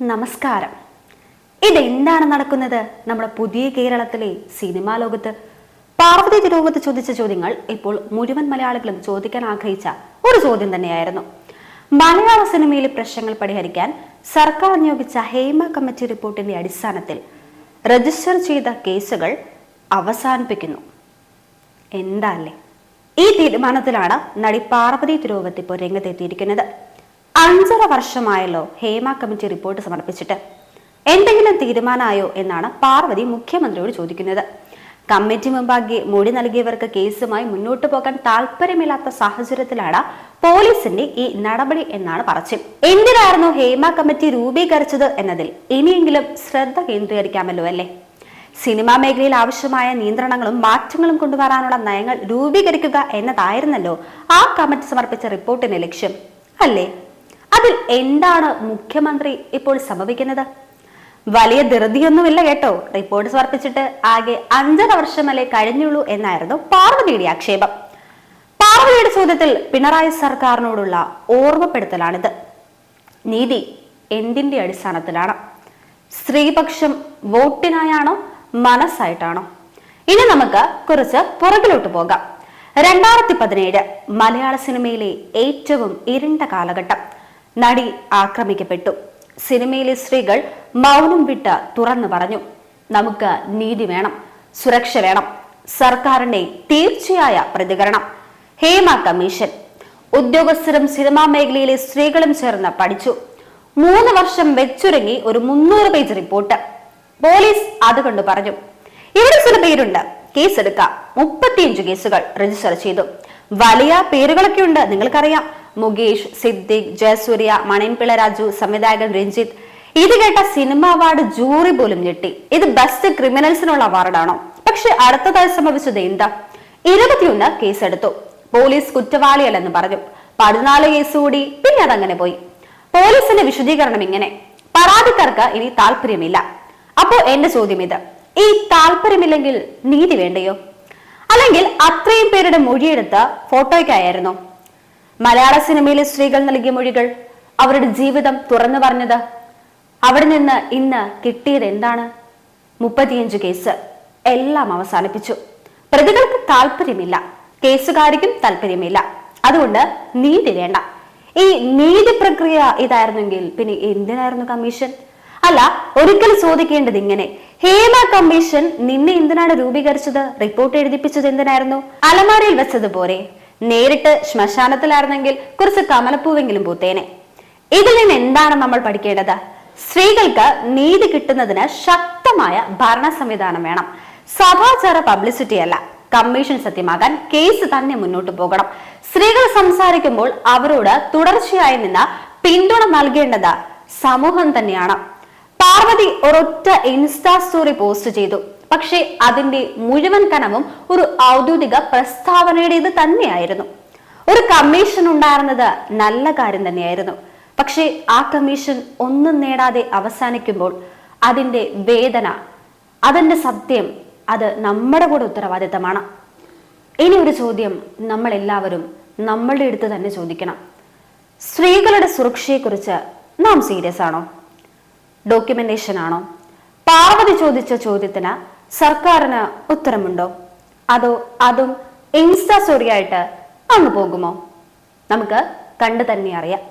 നമസ്കാരം. ഇതെന്താണ് നടക്കുന്നത്? നമ്മുടെ പുതിയ കേരളത്തിലെ സിനിമാ ലോകത്ത്. പാർവതി തിരുവത്ത് ചോദിച്ച ചോദ്യങ്ങൾ ഇപ്പോൾ മുഴുവൻ മലയാളികളും ചോദിക്കാൻ ആഗ്രഹിച്ച ഒരു ചോദ്യം തന്നെയായിരുന്നു. മലയാള സിനിമയിലെ പ്രശ്നങ്ങൾ പരിഹരിക്കാൻ സർക്കാർ നിയോഗിച്ച ഹേമ കമ്മിറ്റി റിപ്പോർട്ടിന്റെ അടിസ്ഥാനത്തിൽ രജിസ്റ്റർ ചെയ്ത കേസുകൾ അവസാനിപ്പിക്കുന്നു. എന്താ അല്ലേ? ഈ തീരുമാനത്തിലാണ് നടി പാർവതി തിരുവത്ത് ഇപ്പോൾ രംഗത്തെത്തിയിരിക്കുന്നത്. അഞ്ചര വർഷമായല്ലോ ഹേമ കമ്മിറ്റി റിപ്പോർട്ട് സമർപ്പിച്ചിട്ട്. എന്തെങ്കിലും തീരുമാനമായോ എന്നാണ് പാർവതി മുഖ്യമന്ത്രിയോട് ചോദിക്കുന്നത്. കമ്മിറ്റി മുമ്പാകെ മൊഴി നൽകിയവർക്ക് കേസുമായി മുന്നോട്ട് പോകാൻ താല്പര്യമില്ലാത്ത സാഹചര്യത്തിലാണ് പോലീസിന്റെ ഈ നടപടി എന്നാണ് പറച്ചിൽ. എന്തിനായിരുന്നു ഹേമ കമ്മിറ്റി രൂപീകരിച്ചത് എന്നതിൽ ഇനിയെങ്കിലും ശ്രദ്ധ കേന്ദ്രീകരിക്കാമല്ലോ അല്ലേ? സിനിമാ മേഖലയിൽ ആവശ്യമായ നിയന്ത്രണങ്ങളും മാറ്റങ്ങളും കൊണ്ടുവരാനുള്ള നയങ്ങൾ രൂപീകരിക്കുക എന്നതായിരുന്നല്ലോ ആ കമ്മിറ്റി സമർപ്പിച്ച റിപ്പോർട്ടിന്റെ ലക്ഷ്യം. അല്ലേ? അതിൽ എന്താണ് മുഖ്യമന്ത്രി ഇപ്പോൾ സംഭവിക്കുന്നത്? വലിയ ധൃതിയൊന്നുമില്ല കേട്ടോ. റിപ്പോർട്ട് സമർപ്പിച്ചിട്ട് ആകെ അഞ്ചര വർഷമല്ലേ കഴിഞ്ഞുള്ളൂ എന്നായിരുന്നു പാർവതിയുടെ ആക്ഷേപം. പാർവതിയുടെ ചോദ്യത്തിൽ പിണറായി സർക്കാരിനോടുള്ള ഓർമ്മപ്പെടുത്തലാണിത്. നീതി എന്തിന്റെ അടിസ്ഥാനത്തിലാണ്? സ്ത്രീപക്ഷം വോട്ടിനായാണോ മനസ്സായിട്ടാണോ? ഇനി നമുക്ക് കുറച്ച് പുറകിലോട്ട് പോകാം. രണ്ടായിരത്തി പതിനേഴ് മലയാള സിനിമയിലെ ഏറ്റവും ഇരുണ്ട കാലഘട്ടം. നടി ആക്രമിക്കപ്പെട്ടു. സിനിമയിലെ സ്ത്രീകൾ മൗനം വിട്ട് തുറന്നു പറഞ്ഞു നമുക്ക് നീതി വേണം സുരക്ഷ വേണം സർക്കാരിന്റെ തീർച്ചയായ പ്രതികരണം. ഹേമ കമ്മീഷൻ. ഉദ്യോഗസ്ഥരും സിനിമാ മേഖലയിലെ സ്ത്രീകളും ചേർന്ന് പഠിച്ചു. മൂന്ന് വർഷം വെച്ചുരുങ്ങി ഒരു മുന്നൂറ് പേജ് റിപ്പോർട്ട്. പോലീസ് അതുകൊണ്ട് കണ്ടു പറഞ്ഞു ഇവിടെ ചില പേരുണ്ട്. കേസ് എടുക്കാം മുപ്പത്തിയഞ്ച് കേസുകൾ രജിസ്റ്റർ ചെയ്തു. വലിയ പേരുകളൊക്കെ ഉണ്ട് നിങ്ങൾക്കറിയാം. മുകേഷ് സിദ്ദിഖ് ജയസൂര്യ മണിൻപിള രാജു സംവിധായകൻ രഞ്ജിത്ത്. ഇത് കേട്ട സിനിമ അവാർഡ് ജൂറി പോലും ഞെട്ടി. ഇത് ബെസ്റ്റ് ക്രിമിനൽസിനുള്ള അവാർഡാണോ? പക്ഷെ അടുത്തതായി സംഭവിച്ചത് എന്താ? ഇരുപത്തിയൊന്ന് കേസെടുത്തു. പോലീസ് കുറ്റവാളിയല്ലെന്ന് പറഞ്ഞു. പതിനാല് കേസ് കൂടി പിന്നെ അതങ്ങനെ പോയി. പോലീസിന്റെ വിശദീകരണം ഇങ്ങനെ. പരാതിക്കാർക്ക് ഇനി താല്പര്യമില്ല അപ്പോ എന്റെ ചോദ്യം ഇത്. ഈ താല്പര്യമില്ലെങ്കിൽ നീതി വേണ്ടയോ? അല്ലെങ്കിൽ അത്രയും പേരുടെ മൊഴിയെടുത്ത് ഫോട്ടോയ്ക്കായിരുന്നു മലയാള സിനിമയിലെ സ്ത്രീകൾ നൽകിയ മൊഴികൾ അവരുടെ ജീവിതം തുറന്നു പറഞ്ഞത് അവിടെ നിന്ന് ഇന്ന് കിട്ടിയത് എന്താണ്? മുപ്പത്തിയഞ്ച് കേസ് എല്ലാം അവസാനിപ്പിച്ചു. പ്രതികൾക്ക് താല്പര്യമില്ല കേസുകാരിക്കും താല്പര്യമില്ല അതുകൊണ്ട് നീതി വേണ്ട. ഈ നീതി പ്രക്രിയ ഇതായിരുന്നെങ്കിൽ പിന്നെ എന്തിനായിരുന്നു കമ്മീഷൻ? അല്ല ഒരിക്കൽ ചോദിക്കേണ്ടത് ഇങ്ങനെ. ഹേമ കമ്മീഷൻ നിന്നെ എന്തിനാണ് രൂപീകരിച്ചത്? റിപ്പോർട്ട് എഴുതിപ്പിച്ചത് എന്തിനായിരുന്നു? അലമാരയിൽ വെച്ചത് പോരെ നേരിട്ട് ശ്മശാനത്തിലായിരുന്നെങ്കിൽ കുറച്ച് കമലപ്പൂവെങ്കിലും പൂത്തേനെ. ഇതിൽ നിന്ന് എന്താണ് നമ്മൾ പഠിക്കേണ്ടത്? സ്ത്രീകൾക്ക് നീതി കിട്ടുന്നതിന് ശക്തമായ ഭരണ സംവിധാനം വേണം. സഭാചാര പബ്ലിസിറ്റി അല്ല. കമ്മീഷൻ സത്യമാകാൻ കേസ് തന്നെ മുന്നോട്ട് പോകണം. സ്ത്രീകൾ സംസാരിക്കുമ്പോൾ അവരോട് തുടർച്ചയായി നിന്ന് പിന്തുണ നൽകേണ്ടത് സമൂഹം തന്നെയാണ്. പാർവതി ഒരൊറ്റ ഇൻസ്റ്റാ സ്റ്റോറി പോസ്റ്റ് ചെയ്തു. പക്ഷേ അതിന്റെ മുഴുവൻ കനവും ഒരു ഔദ്യോഗിക പ്രസ്താവനയുടേത് തന്നെയായിരുന്നു. ഒരു കമ്മീഷൻ ഉണ്ടായിരുന്നത് നല്ല കാര്യം തന്നെയായിരുന്നു. പക്ഷേ ആ കമ്മീഷൻ ഒന്നും നേടാതെ അവസാനിക്കുമ്പോൾ അതിന്റെ വേദന അതിന്റെ സത്യം അത് നമ്മുടെ കൂടെ ഉത്തരവാദിത്തമാണ്. ഇനി ഒരു ചോദ്യം നമ്മൾ എല്ലാവരും നമ്മളുടെ അടുത്ത് തന്നെ ചോദിക്കണം. സ്ത്രീകളുടെ സുരക്ഷയെക്കുറിച്ച് നാം സീരിയസ് ആണോ? ഡോക്യുമെന്റേഷൻ ആണോ? പാർവതി ചോദിച്ച ചോദ്യത്തിന് സർക്കാരിന് ഉത്തരമുണ്ടോ? അതോ അതും ഇൻസ്റ്റാ സ്റ്റോറിയായിട്ട് അങ്ങ് പോകുമോ? നമുക്ക് കണ്ടു തന്നെ അറിയാം.